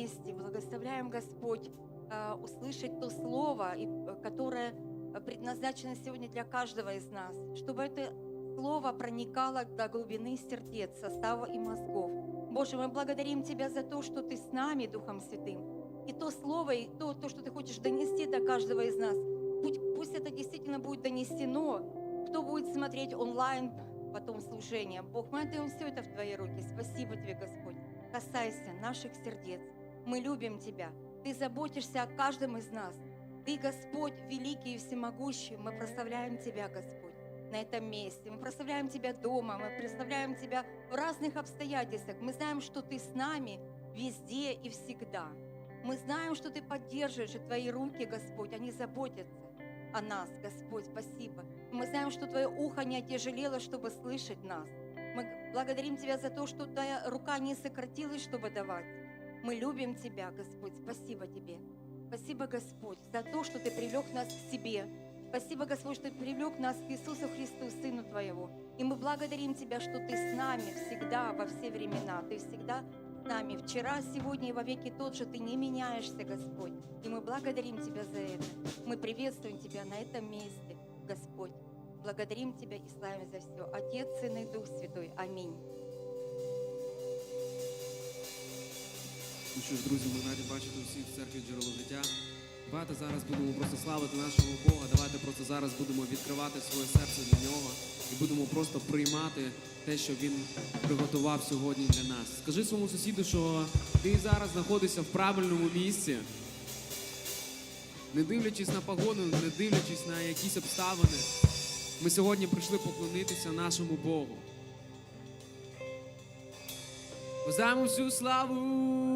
радости. Благословляем, Господь, э, услышать то слово, э, которое предназначено сегодня для каждого из нас, чтобы это слово проникало до глубины сердец, состава и мозгов. Боже, мы благодарим Тебя за то, что Ты с нами, Духом Святым. И то слово, и то, то что Ты хочешь донести до каждого из нас, пусть, пусть это действительно будет донесено. Кто будет смотреть онлайн потом служение. Бог, мы отдаем все это в Твои руки. Спасибо Тебе, Господь. Касайся наших сердец. Мы любим Тебя. Ты заботишься о каждом из нас. Ты, Господь, великий и всемогущий. Мы прославляем Тебя, Господь, на этом месте. Мы прославляем Тебя дома. Мы прославляем Тебя в разных обстоятельствах. Мы знаем, что Ты с нами везде и всегда. Мы знаем, что Ты поддерживаешь, и Твои руки, Господь, они заботятся о нас, Господь, спасибо. Мы знаем, что Твое ухо не отяжелело, чтобы слышать нас. Мы благодарим Тебя за то, что Твоя рука не сократилась, чтобы давать. Мы любим Тебя, Господь, спасибо Тебе. Спасибо, Господь, за то, что Ты привлек нас к себе. Спасибо, Господь, что Ты привлек нас к Иисусу Христу, Сыну Твоего. И мы благодарим Тебя, что Ты с нами всегда, во все времена. Ты всегда с нами вчера, сегодня и во веки тот же. Ты не меняешься, Господь. И мы благодарим Тебя за это. Мы приветствуем Тебя на этом месте, Господь. Благодарим Тебя и славим за все. Отец, Сын и Дух Святой. Аминь. Ну що ж, друзі, ми раді бачити усіх в церкві джерело життя. Давайте зараз будемо просто славити нашого Бога. Давайте просто зараз будемо відкривати своє серце для нього і будемо просто приймати те, що він приготував сьогодні для нас. Скажи своєму сусіду, що ти зараз знаходишся в правильному місці. Не дивлячись на погоду, не дивлячись на якісь обставини, ми сьогодні прийшли поклонитися нашому Богу. Воздаємо всю славу.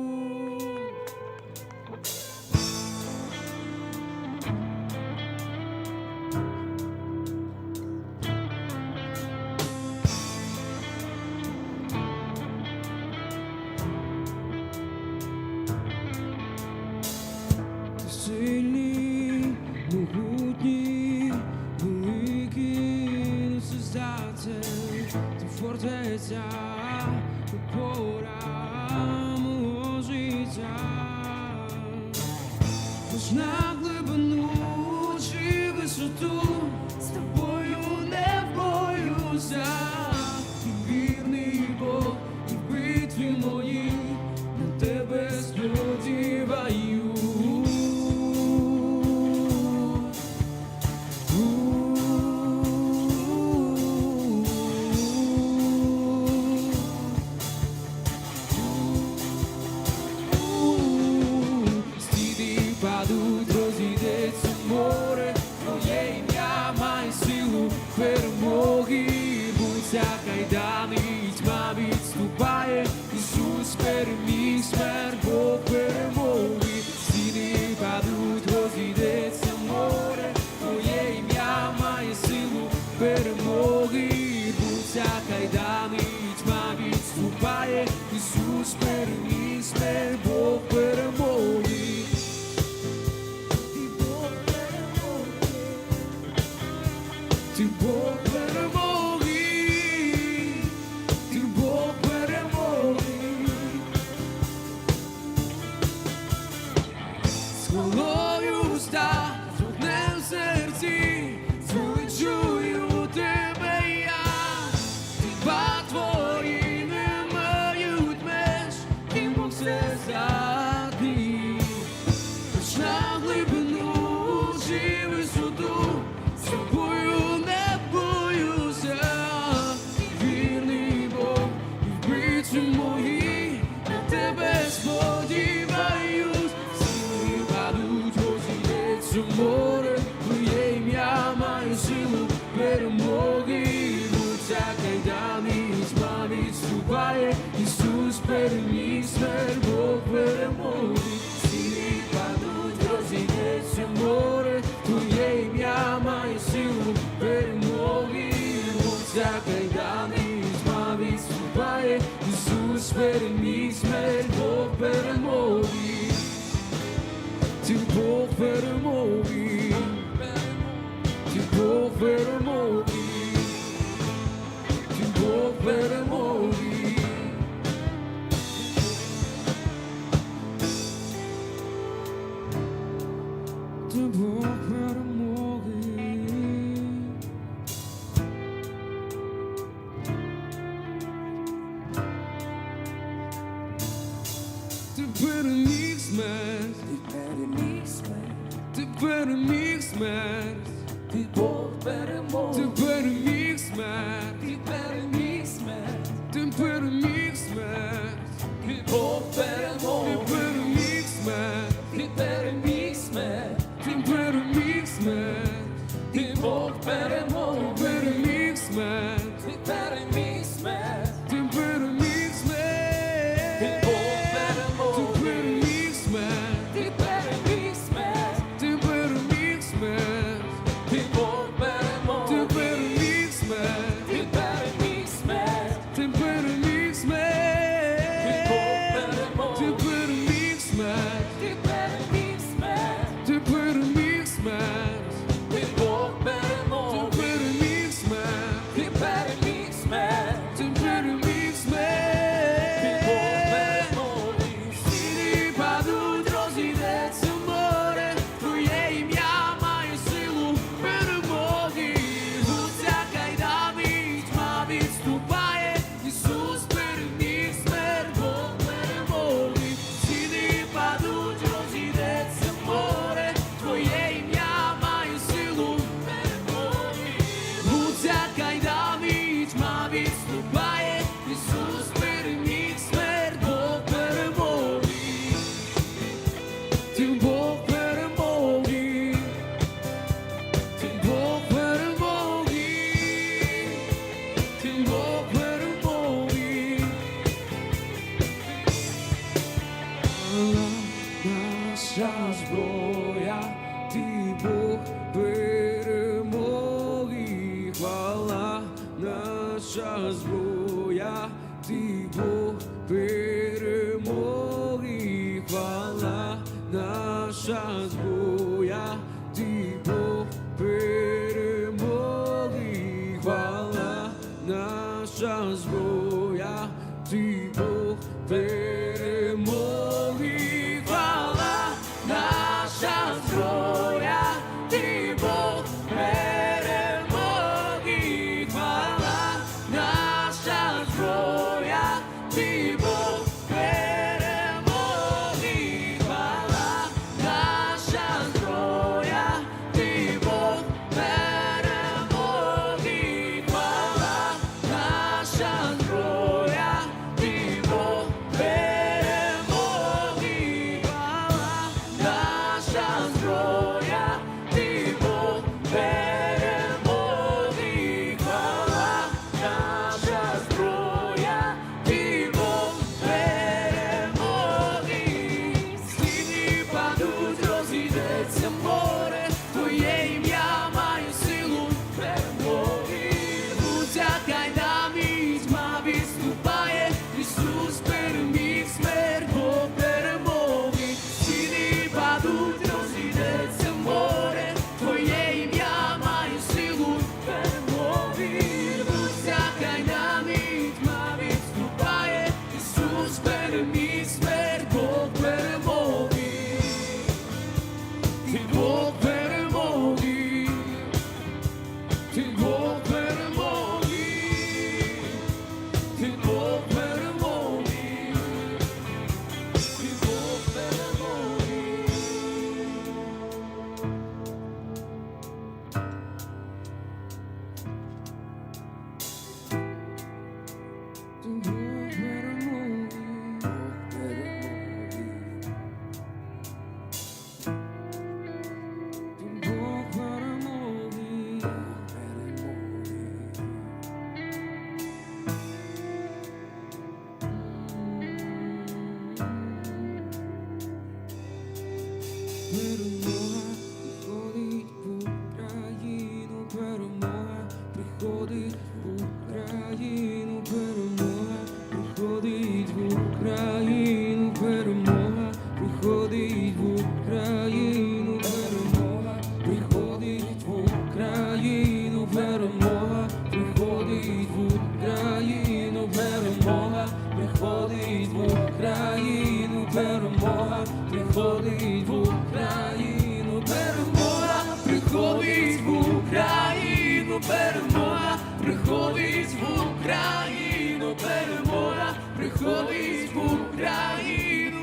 Espírito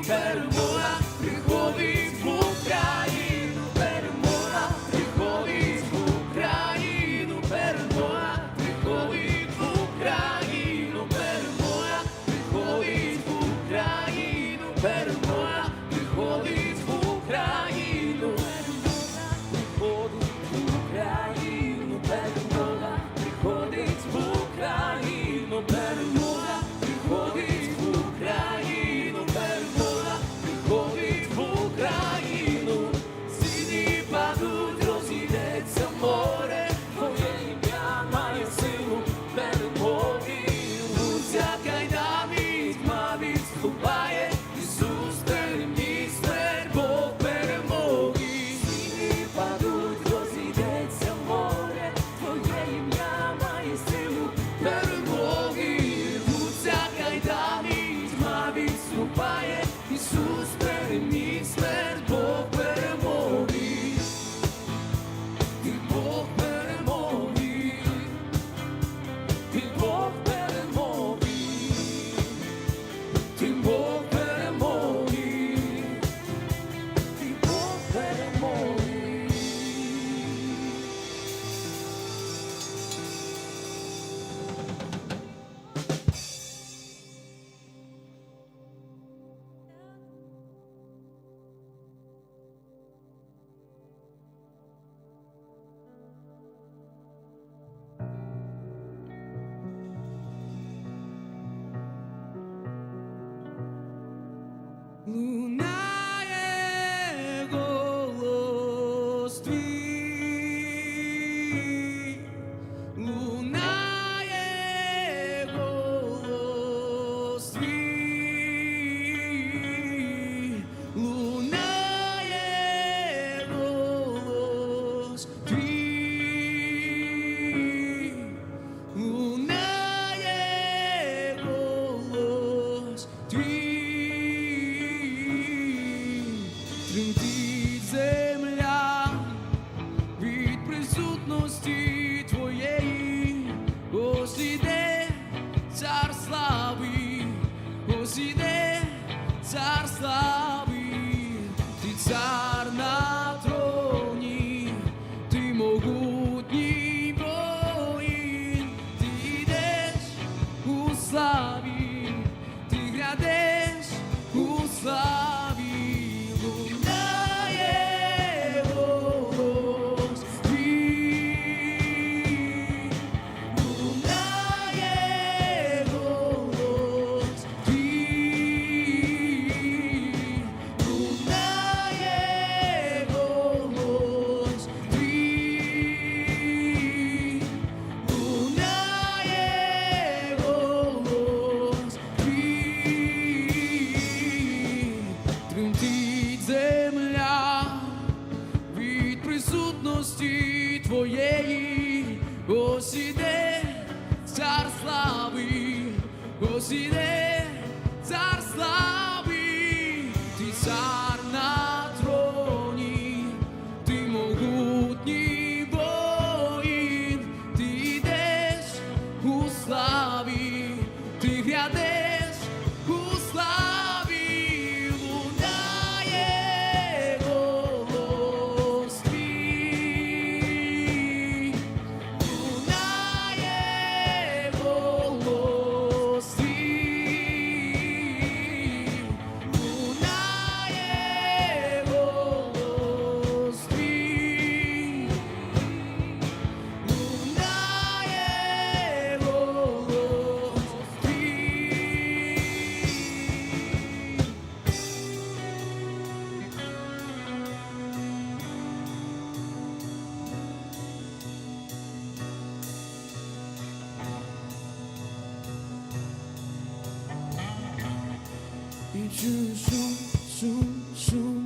better Ooh. 去数数数。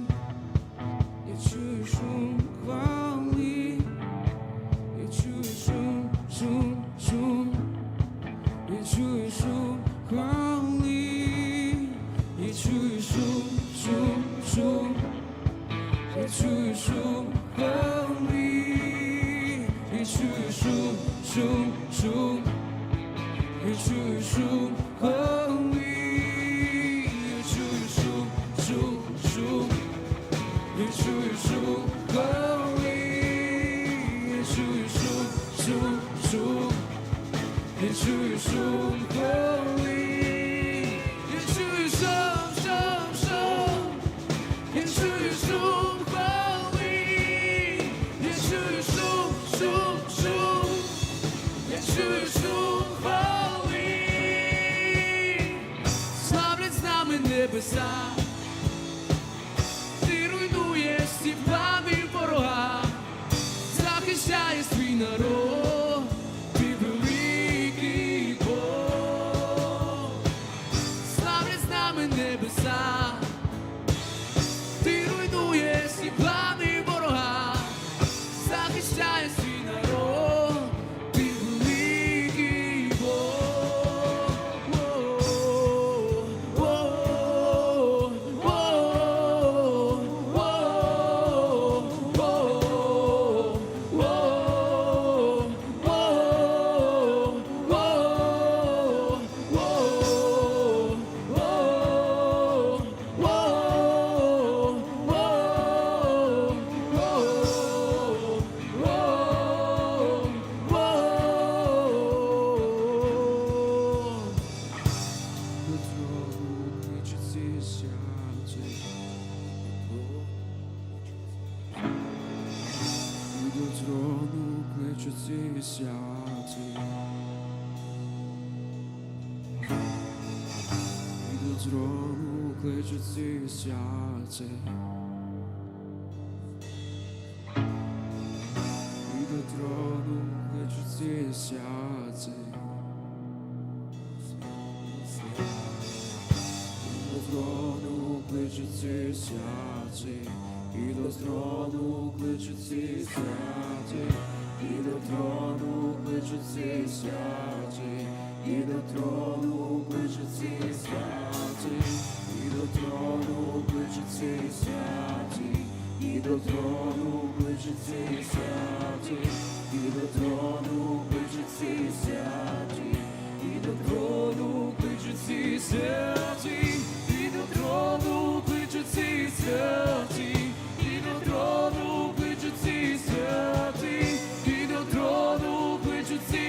тисячі, і до трону кличуть ці святі, і до трону кличуть ці святі, і до трону кличуть ці і до трону кличуть ці і до трону кличуть ці святі, і до трону кличуть ці і до трону кличуть ці святий, святий, трону кличуть всі святий, і до трону кличуть всі.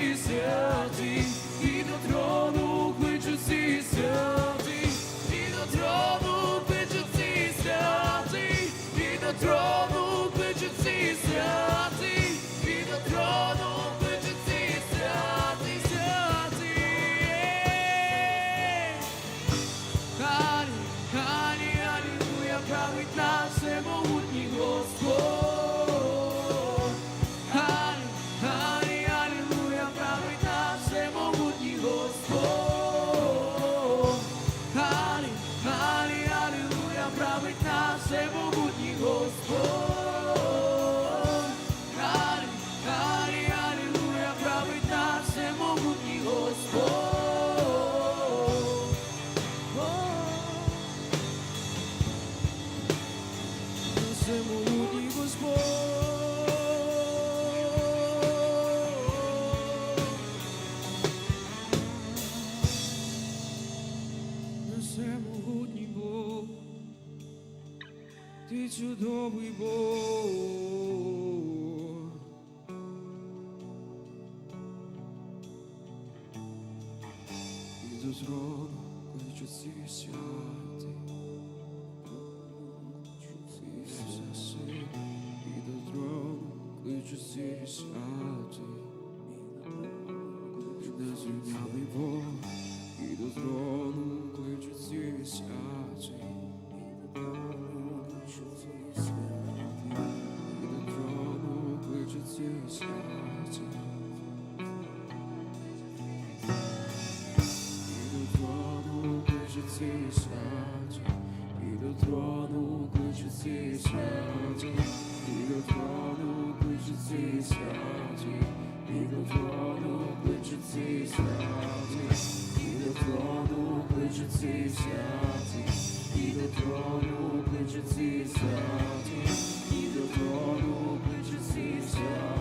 ти чудовий Бог. І до зроду хочу сяти, вся сила, і до зроду хочу сяти, на землі Бог, і до зроду хочу сяти. ціле серце. І до трону кличе ціле серце. І до трону кличе ціле серце. І до трону кличе ціле серце. І до трону кличе ціле серце. І до трону кличе ціле серце. І до трону кличе ціле серце. Yeah.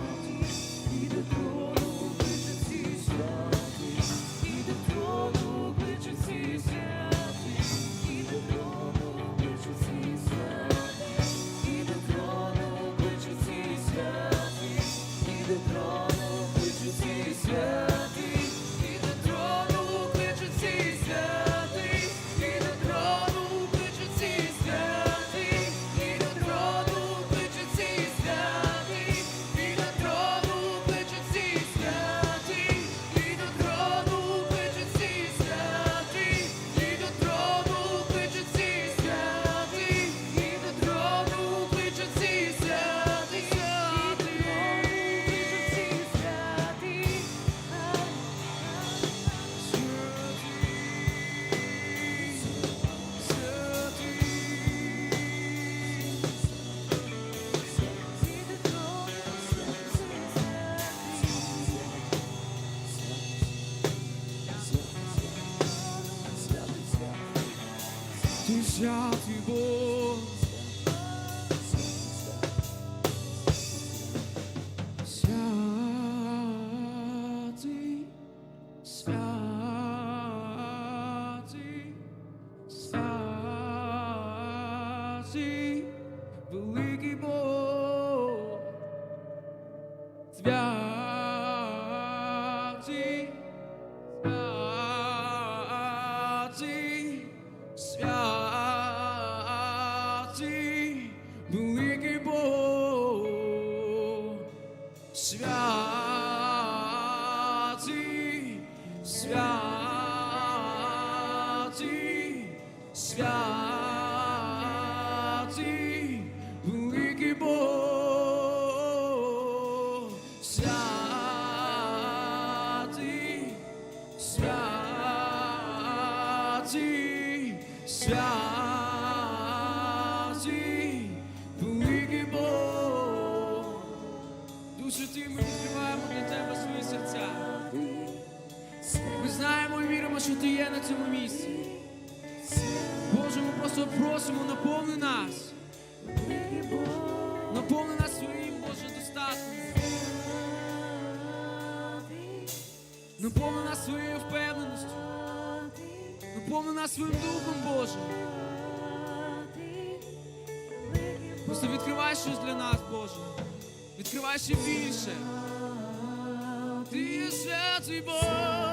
Наповни нас своїм духом, Боже. Просто відкривай щось для нас, Боже. Відкривай ще більше. Ти є святий Бог.